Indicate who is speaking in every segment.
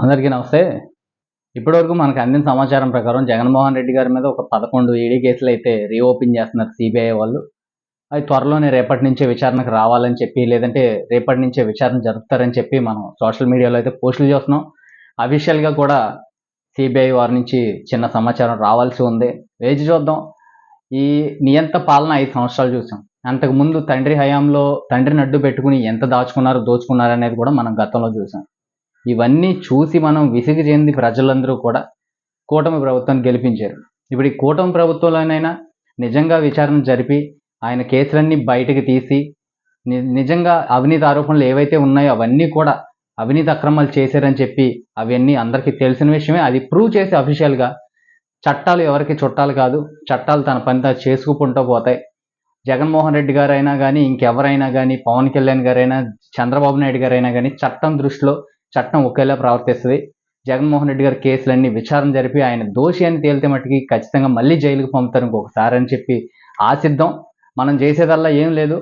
Speaker 1: అందరికీ నమస్తే. ఇప్పటివరకు మనకు అందిన సమాచారం ప్రకారం జగన్మోహన్ రెడ్డి గారి మీద ఒక పదకొండు ఈడీ కేసులు అయితే రీఓపెన్ చేస్తున్నారు సిబిఐ వాళ్ళు. అది త్వరలోనే రేపటి నుంచే విచారణకు రావాలని చెప్పి లేదంటే రేపటి నుంచే విచారణ జరుపుతారని చెప్పి మనం సోషల్ మీడియాలో అయితే పోస్టులు చేస్తున్నాం. అఫీషియల్గా కూడా సిబిఐ వారి నుంచి చిన్న సమాచారం రావాల్సి ఉంది. వేచి చూద్దాం. ఈ నియంత పాలన ఐదు సంవత్సరాలు చూసాం. అంతకుముందు తండ్రి హయాంలో తండ్రిని అడ్డు పెట్టుకుని ఎంత దాచుకున్నారో దోచుకున్నారు అనేది కూడా మనం గతంలో చూసాం. ఇవన్నీ చూసి మనం విసిగి చెంది ప్రజలందరూ కూడా కూటమి ప్రభుత్వాన్ని గెలిపించారు. ఇప్పుడు ఈ కూటమి ప్రభుత్వంలోనైనా నిజంగా విచారణ జరిపి ఆయన కేసులన్నీ బయటకు తీసి ని- నిజంగా అవినీతి ఆరోపణలు ఏవైతే ఉన్నాయో అవన్నీ కూడా అవినీతి అక్రమాలు చేశారని చెప్పి అవన్నీ అందరికీ తెలిసిన విషయమే. అది ప్రూవ్ చేసి అఫీషియల్గా చట్టాలు ఎవరికి చుట్టాలు కాదు చట్టాలు తన పని తా చేసుకుంటూ పోతాయి. జగన్మోహన్ రెడ్డి గారైనా కానీ ఇంకెవరైనా కానీ పవన్ కళ్యాణ్ గారైనా చంద్రబాబు నాయుడు గారైనా కానీ చట్టం దృష్టిలో చట్టం ఒకేలా ప్రవర్తిస్తుంది. జగన్మోహన్ రెడ్డి గారి కేసులన్నీ విచారణ జరిపి ఆయన దోషి అని తేలితే మట్టుకి ఖచ్చితంగా మళ్ళీ జైలుకి పంపుతారు ఇంకొకసారి అని చెప్పి ఆశిద్దాం. మనం చేసేదల్లా ఏం లేదు.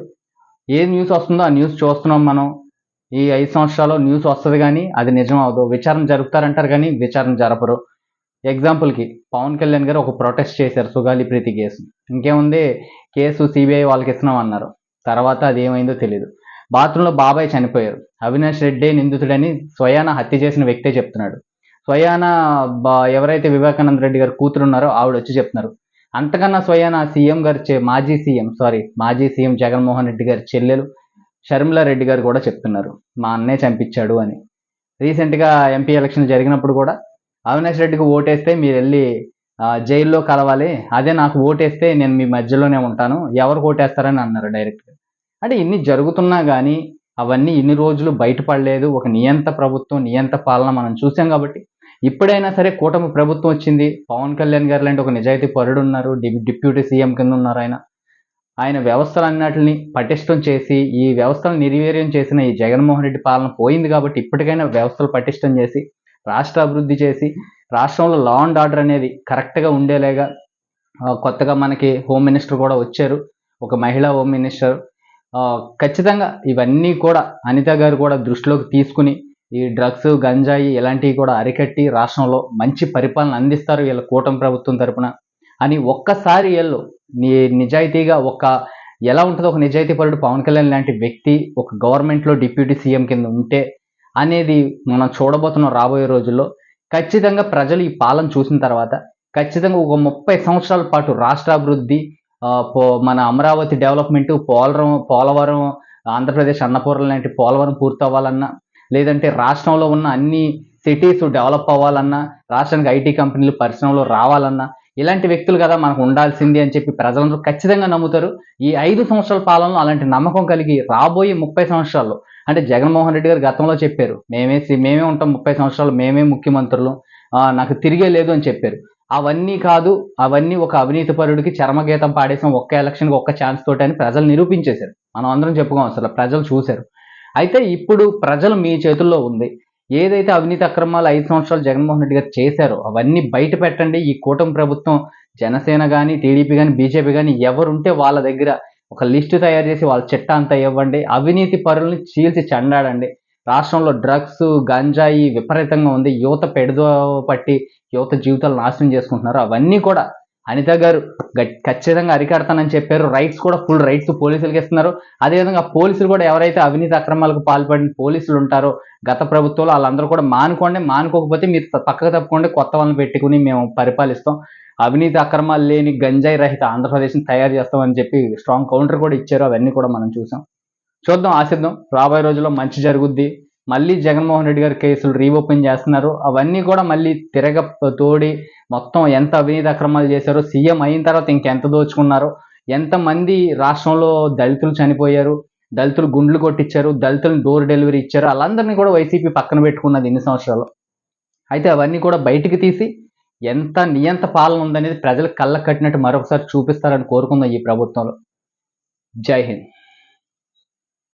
Speaker 1: ఏ న్యూస్ వస్తుందో ఆ న్యూస్ చూస్తున్నాం మనం. ఈ ఐదు సంవత్సరాలు న్యూస్ వస్తుంది కానీ అది నిజం అవదు. విచారణ జరుపుతారంటారు కానీ విచారణ జరపరు. ఎగ్జాంపుల్కి పవన్ కళ్యాణ్ గారు ఒక ప్రొటెస్ట్ చేశారు సుగాలి ప్రీతి కేసు. ఇంకేముంది? కేసు సిబిఐ వాళ్ళకి ఇస్తున్నాం అన్నారు తర్వాత అది ఏమైందో తెలియదు బాత్రూంలో బాబాయ్ చనిపోయారు. అవినాష్ రెడ్డి నిందితుడని స్వయాన హత్య చేసిన వ్యక్తే చెప్తున్నాడు. స్వయాన బా- ఎవరైతే వివేకానంద రెడ్డి గారు కూతురు ఉన్నారో ఆవిడ వచ్చి చెప్తున్నారు. అంతకన్నా స్వయాన సీఎం గారు చే మాజీ సీఎం సారీ మాజీ సీఎం జగన్మోహన్ రెడ్డి గారి చెల్లెలు షర్మిలా రెడ్డి గారు కూడా చెప్తున్నారు. మా అన్నే చంపించాడు అని. రీసెంట్గా ఎంపీ ఎలక్షన్ జరిగినప్పుడు కూడా అవినాష్ రెడ్డికి ఓటేస్తే మీరు వెళ్ళి జైల్లో కలవాలి. అదే నాకు ఓటేస్తే నేను మీ మధ్యలోనే ఉంటాను. ఎవరు ఓటేస్తారని అన్నారు డైరెక్ట్గా. అంటే ఇన్ని జరుగుతున్నా కానీ అవన్నీ ఇన్ని రోజులు బయటపడలేదు. ఒక నియంత ప్రభుత్వం నియంత పాలన మనం చూసాం కాబట్టి ఇప్పుడైనా సరే కూటమి ప్రభుత్వం వచ్చింది. పవన్ కళ్యాణ్ గారు లాంటి ఒక నిజాయితీ పరుడు ఉన్నారు డి- డిప్యూటీ సీఎం కింద ఉన్నారు ఆయన. ఆయన వ్యవస్థలన్నిటిని పటిష్టం చేసి ఈ వ్యవస్థలను నిర్వీర్యం చేసిన ఈ జగన్మోహన్ రెడ్డి పాలన పోయింది కాబట్టి ఇప్పటికైనా వ్యవస్థలు పటిష్టం చేసి రాష్ట్ర అభివృద్ధి చేసి రాష్ట్రంలో లా అండ్ ఆర్డర్ అనేది కరెక్ట్గా ఉండేలాగా కొత్తగా మనకి హోమ్ మినిస్టర్ కూడా వచ్చారు. ఒక మహిళా హోమ్ మినిస్టర్ ఖచ్చితంగా ఇవన్నీ కూడా అనిత గారు కూడా దృష్టిలోకి తీసుకుని ఈ డ్రగ్స్ గంజాయి ఇలాంటివి కూడా అరికట్టి రాష్ట్రంలో మంచి పరిపాలన అందిస్తారు వీళ్ళ కూటమి ప్రభుత్వం తరపున. అని ఒక్కసారి వీళ్ళు నీ నిజాయితీగా ఒక ఎలా ఉంటుందో ఒక నిజాయితీ పరుడు పవన్ కళ్యాణ్ లాంటి వ్యక్తి ఒక గవర్నమెంట్లో డిప్యూటీ సీఎం కింద ఉంటే అనేది మనం చూడబోతున్నాం రాబోయే రోజుల్లో. ఖచ్చితంగా ప్రజలు ఈ పాలన చూసిన తర్వాత ఖచ్చితంగా ఒక ముప్పై సంవత్సరాల పాటు రాష్ట్ర అభివృద్ధి మన అమరావతి డెవలప్మెంట్ పోలవరం పోలవరం ఆంధ్రప్రదేశ్ అన్నపూర్ణ లాంటి పోలవరం పూర్తి అవ్వాలన్నా లేదంటే రాష్ట్రంలో ఉన్న అన్ని సిటీస్ డెవలప్ అవ్వాలన్నా రాష్ట్రానికి ఐటీ కంపెనీలు పరిశ్రమలు రావాలన్నా ఇలాంటి వ్యక్తులు కదా మనకు ఉండాల్సింది అని చెప్పి ప్రజలందరూ ఖచ్చితంగా నమ్ముతారు. ఈ ఐదు సంవత్సరాల పాలనలో అలాంటి నమ్మకం కలిగి రాబోయే ముప్పై సంవత్సరాల్లో అంటే జగన్మోహన్ రెడ్డి గారు గతంలో చెప్పారు మేమే మేమే ఉంటాం ముప్పై సంవత్సరాలు మేమే ముఖ్యమంత్రులు నాకు తిరిగే లేదు అని చెప్పారు. అవన్నీ కాదు అవన్నీ ఒక అవినీతి పరుడికి చర్మగీతం పాడేసాం ఒక్క ఎలక్షన్కి ఒక్క ఛాన్స్ తోటి అని ప్రజలు నిరూపించేశారు. మనం అందరం చెప్పుకోం అసలు ప్రజలు చూశారు. అయితే ఇప్పుడు ప్రజలు మీ చేతుల్లో ఉంది. ఏదైతే అవినీతి అక్రమాలు ఐదు సంవత్సరాలు జగన్మోహన్ రెడ్డి గారు చేశారో అవన్నీ బయట పెట్టండి. ఈ కూటమి ప్రభుత్వం జనసేన కానీ టీడీపీ కానీ బీజేపీ కానీ ఎవరుంటే వాళ్ళ దగ్గర ఒక లిస్టు తయారు చేసి వాళ్ళ చిట్టా అంతా ఇవ్వండి. అవినీతి పరుల్ని చీల్చి చండాడండి. రాష్ట్రంలో డ్రగ్స్ గంజాయి విపరీతంగా ఉంది. యువత పెడదో పట్టి యువత జీవితాలు నాశనం చేసుకుంటున్నారు అవన్నీ కూడా అనిత గారు ఖచ్చితంగా అరికడతానని చెప్పారు. రైట్స్ కూడా ఫుల్ రైట్స్ పోలీసులకు ఇస్తున్నారు. అదేవిధంగా పోలీసులు కూడా ఎవరైతే అవినీతి అక్రమాలకు పాల్పడిన పోలీసులు ఉంటారో గత ప్రభుత్వంలో వాళ్ళందరూ కూడా మానుకోండి మానుకోకపోతే మీరు పక్కకు తప్పుకోండి కొత్త వాళ్ళని పెట్టుకుని మేము పరిపాలిస్తాం. అవినీతి అక్రమాలు లేని గంజాయి రహిత ఆంధ్రప్రదేశ్ని తయారు చేస్తామని చెప్పి స్ట్రాంగ్ కౌంటర్ కూడా ఇచ్చారు. అవన్నీ కూడా మనం చూసాం. చూద్దాం ఆశిద్దాం. రాబోయే రోజుల్లో మంచి జరుగుద్ది. మళ్ళీ జగన్మోహన్ రెడ్డి గారి కేసులు రీఓపెన్ చేస్తున్నారు. అవన్నీ కూడా మళ్ళీ తిరగ తోడి మొత్తం ఎంత అవినీతి అక్రమాలు చేశారో సీఎం అయిన తర్వాత ఇంకెంత దోచుకున్నారో ఎంతమంది రాష్ట్రంలో దళితులు చనిపోయారు దళితులు గుండ్లు కొట్టించారు దళితులను డోర్ డెలివరీ ఇచ్చారు వాళ్ళందరినీ కూడా వైసీపీ పక్కన పెట్టుకున్నది ఎన్ని సంవత్సరాలు. అయితే అవన్నీ కూడా బయటికి తీసి ఎంత నియంత పాలన ఉందనేది ప్రజలకు కళ్ళకు కట్టినట్టు మరొకసారి చూపిస్తారని కోరుకుందాం ఈ ప్రభుత్వంలో. జై హింద్.